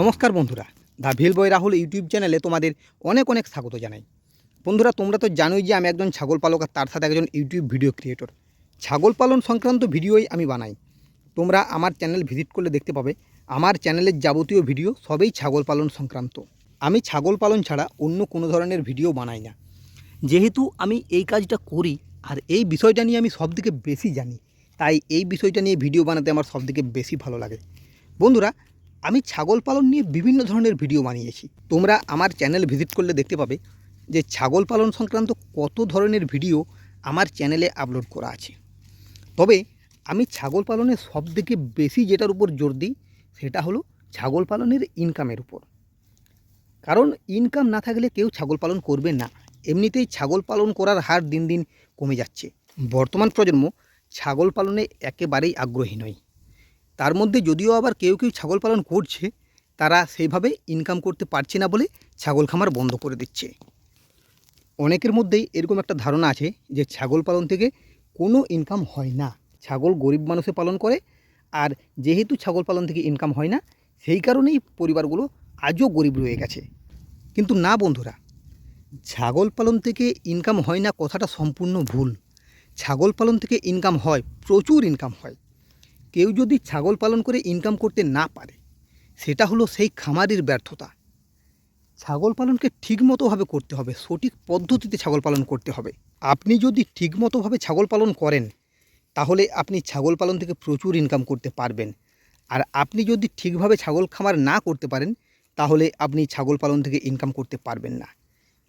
নমস্কার বন্ধুরা, the vill boy Rahul YouTube চ্যানেলে তোমাদের অনেক অনেক স্বাগত জানাই। বন্ধুরা, তোমরা তো জানোই যে আমি একজন ছাগল পালক আর তার সাথে একজন ইউটিউব ভিডিও ক্রিয়েটর ছাগল পালন সংক্রান্ত ভিডিওই আমি বানাই। তোমরা আমার চ্যানেল ভিজিট করলে দেখতে পাবে, আমার চ্যানেলের যাবতীয় ভিডিও সবই ছাগল পালন সংক্রান্ত। আমি ছাগল পালন ছাড়া অন্য কোনো ধরনের ভিডিও বানাই না। যেহেতু আমি এই কাজটা করি আর এই বিষয়টা নিয়ে আমি সবথেকে বেশি জানি, তাই এই বিষয়টা নিয়ে ভিডিও বানাতে আমার সবথেকে বেশি ভালো লাগে। বন্ধুরা আমি ছাগল পালন নিয়ে বিভিন্ন ধরনের ভিডিও বানিয়েছি। তোমরা আমার চ্যানেল ভিজিট করলে দেখতে পাবে যে ছাগল পালন সংক্রান্ত কত ধরনের ভিডিও আমার চ্যানেলে আপলোড করা আছে। তবে আমি ছাগল পালনের সবথেকে বেশি যেটার উপর জোর দিই সেটা হলো ছাগল পালনের ইনকামের উপর। কারণ ইনকাম না থাকলে কেউ ছাগল পালন করবে না। এমনিতেই ছাগল পালন করার হার দিন দিন কমে যাচ্ছে। বর্তমান প্রজন্ম ছাগল পালনে একেবারেই আগ্রহী নয়। তার মধ্যে যদিও আবার কেউ কেউ ছাগল পালন করছে, তারা সেইভাবে ইনকাম করতে পারছে না বলে ছাগল খামার বন্ধ করে দিচ্ছে। অনেকের মধ্যেই এরকম একটা ধারণা আছে যে ছাগল পালন থেকে কোনো ইনকাম হয় না। ছাগল গরিব মানুষে পালন করে, আর যেহেতু ছাগল পালন থেকে ইনকাম হয় না, সেই কারণেই পরিবারগুলো আজও গরিব রয়ে গেছে। কিন্তু না বন্ধুরা, ছাগল পালন থেকে ইনকাম হয় না কথাটা সম্পূর্ণ ভুল। ছাগল পালন থেকে ইনকাম হয়, প্রচুর ইনকাম হয়। কেউ যদি ছাগল পালন করে ইনকাম করতে না পারে, সেটা হলো সেই খামারির ব্যর্থতা। ছাগল পালনকে ঠিকমতোভাবে করতে হবে, সঠিক পদ্ধতিতে ছাগল পালন করতে হবে। আপনি যদি ঠিকমতোভাবে ছাগল পালন করেন, তাহলে আপনি ছাগল পালন থেকে প্রচুর ইনকাম করতে পারবেন। আর আপনি যদি ঠিকভাবে ছাগল খামার না করতে পারেন, তাহলে আপনি ছাগল পালন থেকে ইনকাম করতে পারবেন না।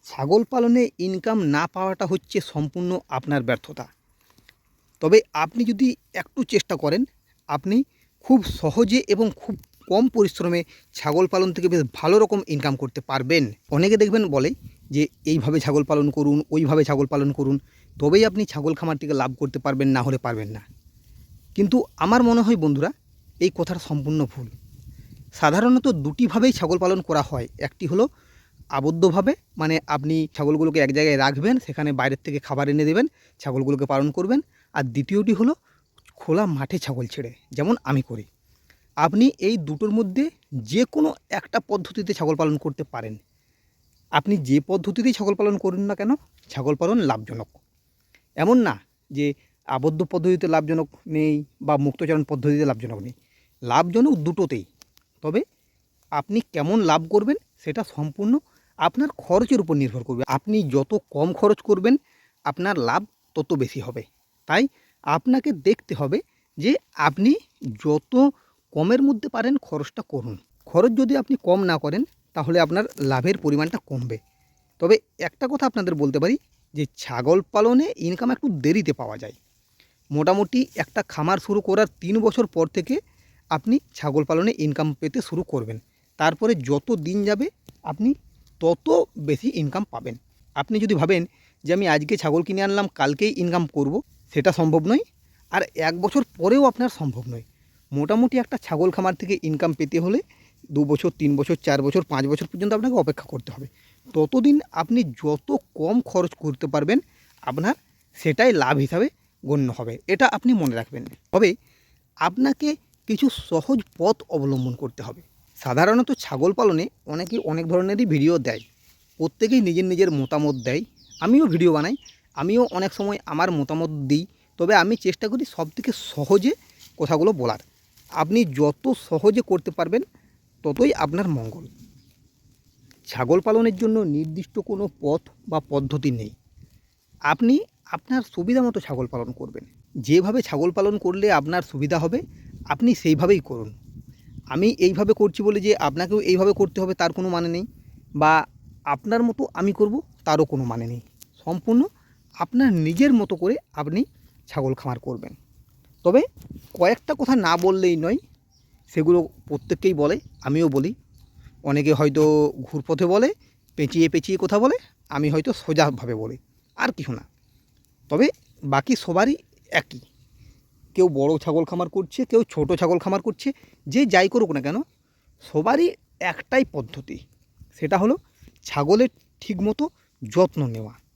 ছাগল পালনে ইনকাম না পাওয়াটা হচ্ছে সম্পূর্ণ আপনার ব্যর্থতা। তবে আপনি যদি একটু চেষ্টা করেন আপনি খুব সহজে এবং খুব কম পরিশ্রমে ছাগল পালন থেকে বেশ ভালো রকম ইনকাম করতে পারবেন। অনেকে দেখবেন বলে যে, এইভাবে ছাগল পালন করুন, ওইভাবে ছাগল পালন করুন। তবেই আপনি ছাগল খামার থেকে লাভ করতে পারবেন, না হলে পারবেন না। কিন্তু আমার মনে হয় বন্ধুরা, এই কথাটা সম্পূর্ণ ভুল। সাধারণত দুটিভাবেই ছাগল পালন করা হয়। একটি হলো আবদ্ধভাবে মানে আপনি ছাগলগুলোকে এক জায়গায় রাখবেন, সেখানে বাইরের থেকে খাবার এনে দেবেন, ছাগলগুলোকে পালন করবেন। আর দ্বিতীয়টি হলো খোলা মাঠে ছাগল ছেড়ে, যেমন আমি করি। আপনি এই দুটোর মধ্যে যে কোনো একটা পদ্ধতিতে ছাগল পালন করতে পারেন। আপনি যে পদ্ধতিতেই ছাগল পালন করুন না কেন, ছাগল পালন লাভজনক। এমন না যে আবদ্ধ পদ্ধতিতে লাভজনক নেই বা মুক্তচারণ পদ্ধতিতে লাভজনক নেই। লাভজনক দুটোতেই। তবে আপনি কেমন লাভ করবেন সেটা সম্পূর্ণ আপনার খরচের উপর নির্ভর করবে। আপনি যত কম খরচ করবেন, আপনার লাভ তত বেশি হবে। তাই আপনাকে দেখতে হবে যে আপনি যত কমের মধ্যে পারেন খরচটা করুন। খরচ যদি আপনি কম না করেন, তাহলে আপনার লাভের পরিমাণটা কমবে। তবে একটা কথা আপনাদের বলতে পারি যে ছাগল পালনে ইনকাম একটু দেরিতে পাওয়া যায়। মোটামুটি একটা খামার শুরু করার তিন বছর পর থেকে আপনি ছাগল পালনে ইনকাম পেতে শুরু করবেন। তারপরে যত দিন যাবে, আপনি তত বেশি ইনকাম পাবেন। আপনি যদি ভাবেন যে আমি আজকে ছাগল কিনে আনলাম, কালকেই ইনকাম করব সেটা সম্ভব নয়। আর এক বছর পরেও আপনার সম্ভব নয়। মোটামুটি একটা ছাগল খামার থেকে ইনকাম পেতে হলে দু বছর, তিন বছর, চার বছর, পাঁচ বছর পর্যন্ত আপনাকে অপেক্ষা করতে হবে। ততদিন আপনি যত কম খরচ করতে পারবেন, আপনার সেটাই লাভ হিসাবে গণ্য হবে। এটা আপনি মনে রাখবেন। তবে আপনাকে কিছু সহজ পথ অবলম্বন করতে হবে। সাধারণত ছাগল পালনে অনেকেই অনেক ধরনেরই ভিডিও দেয়। প্রত্যেকেই নিজের নিজের মতামত দেয়। আমিও ভিডিও বানাই। আমিও অনেক সময় আমার মতামত দিই, তবে আমি চেষ্টা করি সব থেকে সহজে কথাগুলো বলার। আপনি যত সহজে করতে পারবেন, ততই আপনার মঙ্গল। ছাগল পালনের জন্য নির্দিষ্ট কোনো পথ বা পদ্ধতি নেই। আপনি আপনার সুবিধা মতো ছাগল পালন করবেন। যেভাবে ছাগল পালন করলে আপনার সুবিধা হবে, আপনি সেইভাবেই করুন। আমি এইভাবে করছি বলে যে আপনাকেও এইভাবে করতে হবে, তার কোনো মানে নেই। বা আপনার মতো আমি করব, তারও কোনো মানে নেই। সম্পূর্ণ আপনার নিজের মতো করে আপনি ছাগল খামার করবেন। তবে কয়েকটা কথা না বললেই নয়, সেগুলো প্রত্যেককেই বলে, আমিও বলি। অনেকে হয়তো ঘুরপথে বলে, পেঁচিয়ে পেঁচিয়ে কথা বলে, আমি হয়তো সোজাভাবে বলি, আর কিছু না। তবে বাকি সবারই একই। কেউ বড় ছাগল খামার করছে, কেউ ছোট ছাগল খামার করছে, যে যাই করুক না কেন, সবারই একটাই পদ্ধতি, সেটা হলো ছাগলের ঠিকমতো যত্ন নেওয়া।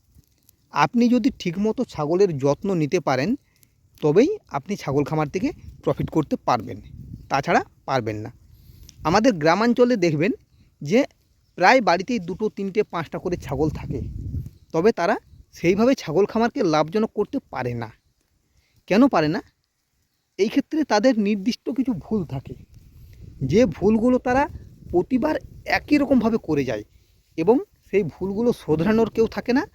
আপনি যদি ঠিকমতো ছাগলের যত্ন নিতে পারেন, তবেই আপনি ছাগল খামার থেকে প্রফিট করতে পারবেন। তাছাড়া পারবেন না। আমাদের গ্রামাঞ্চলে দেখবেন যে প্রায় বাড়িতেই দুটো, তিনটে, পাঁচটা করে ছাগল থাকে। তবে তারা সেইভাবে ছাগল খামারকে লাভজনক করতে পারে না। কেন পারে না? এই ক্ষেত্রে তাদের নির্দিষ্ট কিছু ভুল থাকে। যে ভুলগুলো তারা প্রতিবার একই রকমভাবে করে যায় এবং সেই ভুলগুলো শোধরানোর কেউ থাকে না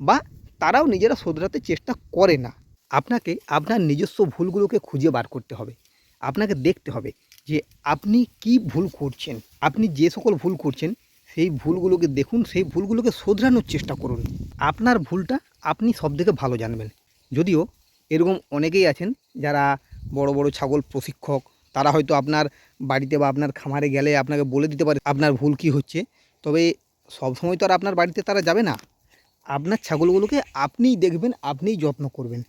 বা তারাও নিজেরা শোধরাতে চেষ্টা করে না। আপনাকে আপনার নিজস্ব ভুলগুলোকে খুঁজে বার করতে হবে। আপনাকে দেখতে হবে যে আপনি কি ভুল করছেন। আপনি যে সকল ভুল করছেন, সেই ভুলগুলোকে দেখুন, সেই ভুলগুলোকে শোধরানোর চেষ্টা করুন। আপনার ভুলটা আপনি সব থেকে ভালো জানবেন। যদিও এরকম অনেকেই আছেন যারা বড় বড় ছাগল প্রশিক্ষক, তারা হয়তো আপনার বাড়িতে বা আপনার খামারে গেলে আপনাকে বলে দিতে পারে আপনার ভুল কি হচ্ছে। তবে সব সময় তো আর আপনার বাড়িতে তারা যাবে না। আপনার ছাগলগুলোকে আপনিই দেখবেন, আপনিই যত্ন করবেন।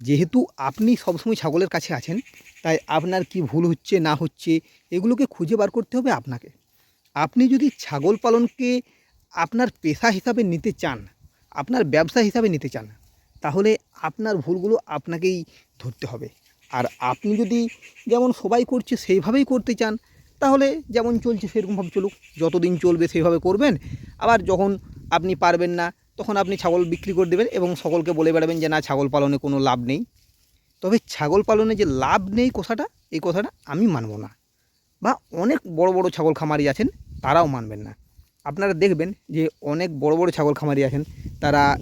যেহেতু আপনি সবসময় ছাগলের কাছে আছেন, তাই আপনার কি ভুল হচ্ছে, না হচ্ছে, এগুলোকে খুঁজে বার করতে হবে আপনাকে। আপনি যদি ছাগল পালনকে আপনার পেশা হিসাবে নিতে চান, আপনার ব্যবসা হিসাবে নিতে চান, তাহলে আপনার ভুলগুলো আপনাকেই ধরতে হবে। আর আপনি যদি যেমন সবাই করছে, সেইভাবেই করতে চান, তাহলে যেমন চলছে, সেরকমভাবে চলুক। যতদিন চলবে, সেইভাবে করবেন। আবার যখন আপনি পারবেন না তখন আপনি ছাগল বিক্রি করে দেবেন এবং সকলকে বলে বেড়াবেন যে, না, ছাগল পালনে কোনো লাভ নেই। তবে ছাগল পালনে যে লাভ নেই কথাটা, এই কথাটা আমি মানব না। বা অনেক বড় বড় ছাগল খামারি আছেন, তারাও মানবেন না। আপনারা দেখবেন যে, অনেক বড় বড় ছাগল খামারি আছেন, তারা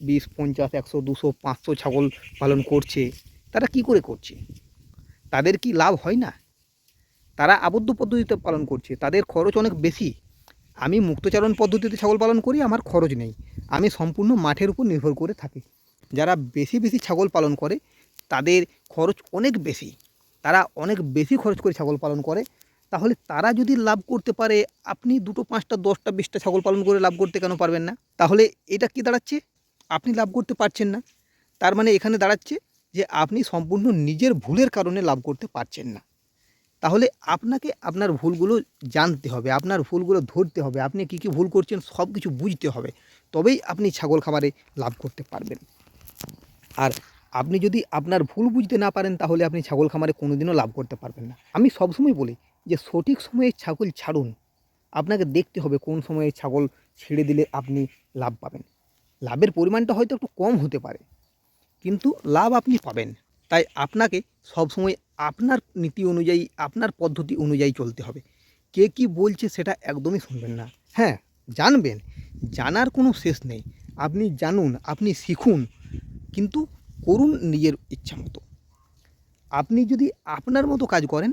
বিশ, পঞ্চাশ, একশো, দুশো, পাঁচশো ছাগল পালন করছে। তারা কি করে করছে? তাদের কি লাভ হয় না? তারা আবদ্ধ পদ্ধতিতে পালন করছে। তাদের খরচ অনেক বেশি। আমি মুক্তচারণ পদ্ধতিতে ছাগল পালন করি, আমার খরচ নেই। আমি সম্পূর্ণ মাঠের উপর নির্ভর করে থাকি। যারা বেশি বেশি ছাগল পালন করে, তাদের খরচ অনেক বেশি। তারা অনেক বেশি খরচ করে ছাগল পালন করে। তাহলে তারা যদি লাভ করতে পারে, আপনি দুটো, পাঁচটা, দশটা, বিশটা ছাগল পালন করে লাভ করতে কেন পারবেন না? তাহলে এটা কি দাঁড়াচ্ছে? আপনি লাভ করতে পারছেন না। তার মানে এখানে দাঁড়াচ্ছে যে, আপনি সম্পূর্ণ নিজের ভুলের কারণে লাভ করতে পারছেন না। তাহলে আপনাকে আপনার ভুলগুলো জানতে হবে, আপনার ভুলগুলো ধরতে হবে, আপনি কী কী ভুল করছেন সব কিছু বুঝতে হবে, তবেই আপনি ছাগল খামারে লাভ করতে পারবেন। আর আপনি যদি আপনার ভুল বুঝতে না পারেন, তাহলে আপনি ছাগল খামারে কোনোদিনও লাভ করতে পারবেন না। আমি সবসময় বলি যে সঠিক সময়ে ছাগল ছাড়ুন, আপনাকে দেখতে হবে কোন সময়ে ছাগল ছেড়ে দিলে আপনি লাভ পাবেন। লাভের পরিমাণটা হয়তো একটু কম হতে পারে, কিন্তু লাভ আপনি পাবেন, তাই আপনাকে সবসময় আপনার নীতি অনুযায়ী, আপনার পদ্ধতি অনুযায়ী চলতে হবে। কে কি বলছে সেটা একদমই শুনবেন না। হ্যাঁ জানবেন। জানার কোনো শেষ নেই। আপনি জানুন, আপনি শিখুন, কিন্তু করুন নিজের ইচ্ছা মতো। আপনি যদি আপনার মতো কাজ করেন,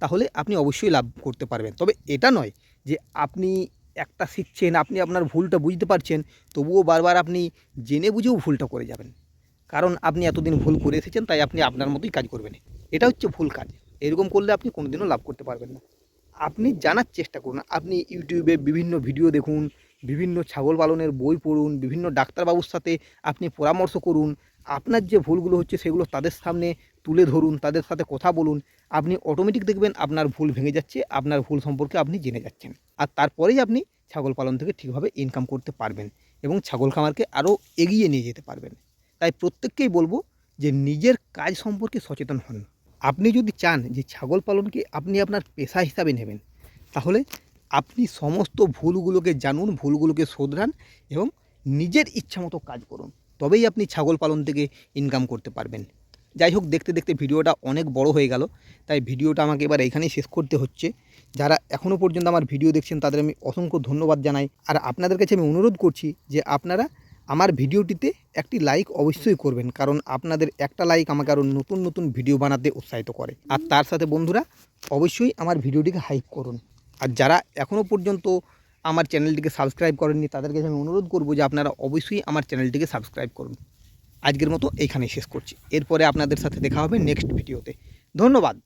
তাহলে আপনি অবশ্যই লাভ করতে পারবেন। তবে এটা নয় যে আপনি একটা শিখছেন, আপনি আপনার ভুলটা বুঝতে পারছেন, তবুও বারবার আপনি জেনে বুঝেও ভুলটা করে যাবেন। কারণ আপনি এতদিন ভুল করে এসেছেন, তাই আপনি আপনার মতোই কাজ করবেন। এটা হচ্ছে ভুল কাজ। এরকম করলে আপনি কোনোদিনও লাভ করতে পারবেন না। আপনি জানার চেষ্টা করুন। আপনি ইউটিউবে বিভিন্ন ভিডিও দেখুন, বিভিন্ন ছাগল পালনের বই পড়ুন, বিভিন্ন ডাক্তারবাবুর সাথে আপনি পরামর্শ করুন। আপনার যে ভুলগুলো হচ্ছে সেগুলো তাদের সামনে তুলে ধরুন, তাদের সাথে কথা বলুন। আপনি অটোমেটিক দেখবেন আপনার ভুল ভেঙে যাচ্ছে, আপনার ভুল সম্পর্কে আপনি জেনে যাচ্ছেন। আর তারপরেই আপনি ছাগল পালন থেকে ঠিকভাবে ইনকাম করতে পারবেন এবং ছাগল খামারকে আরও এগিয়ে নিয়ে যেতে পারবেন। তাই প্রত্যেককেই বলব যে নিজের কাজ সম্পর্কে সচেতন হন। আপনি যদি চান যে ছাগল পালনকে আপনি আপনার পেশা হিসাবে নেবেন, তাহলে আপনি সমস্ত ভুলগুলোকে জানুন, ভুলগুলোকে শোধরান এবং নিজের ইচ্ছা মতো কাজ করুন। তবেই আপনি ছাগল পালন থেকে ইনকাম করতে পারবেন। যাই হোক, দেখতে দেখতে ভিডিওটা অনেক বড় হয়ে গেল, তাই ভিডিওটা আমাকে এবার এখানেই শেষ করতে হচ্ছে। যারা এখনও পর্যন্ত আমার ভিডিও দেখছেন, তাদের আমি অসংখ্য ধন্যবাদ জানাই। আর আপনাদের কাছে আমি অনুরোধ করছি যে আপনারা আমার ভিডিওটিতে একটি লাইক অবশ্যই করবেন, কারণ আপনাদের একটা লাইক আমাকে আরও নতুন নতুন ভিডিও বানাতে উৎসাহিত করে। আর তার সাথে বন্ধুরা, অবশ্যই আমার ভিডিওটিকে হাইপ করুন। আর যারা এখনও পর্যন্ত আমার চ্যানেলটিকে সাবস্ক্রাইব করেননি তাদের কাছে আমি অনুরোধ করব যে আপনারা অবশ্যই আমার চ্যানেলটিকে সাবস্ক্রাইব করুন। আজকের মতো এইখানেই শেষ করছি। এরপরে আপনাদের সাথে দেখা হবে নেক্সট ভিডিওতে ধন্যবাদ।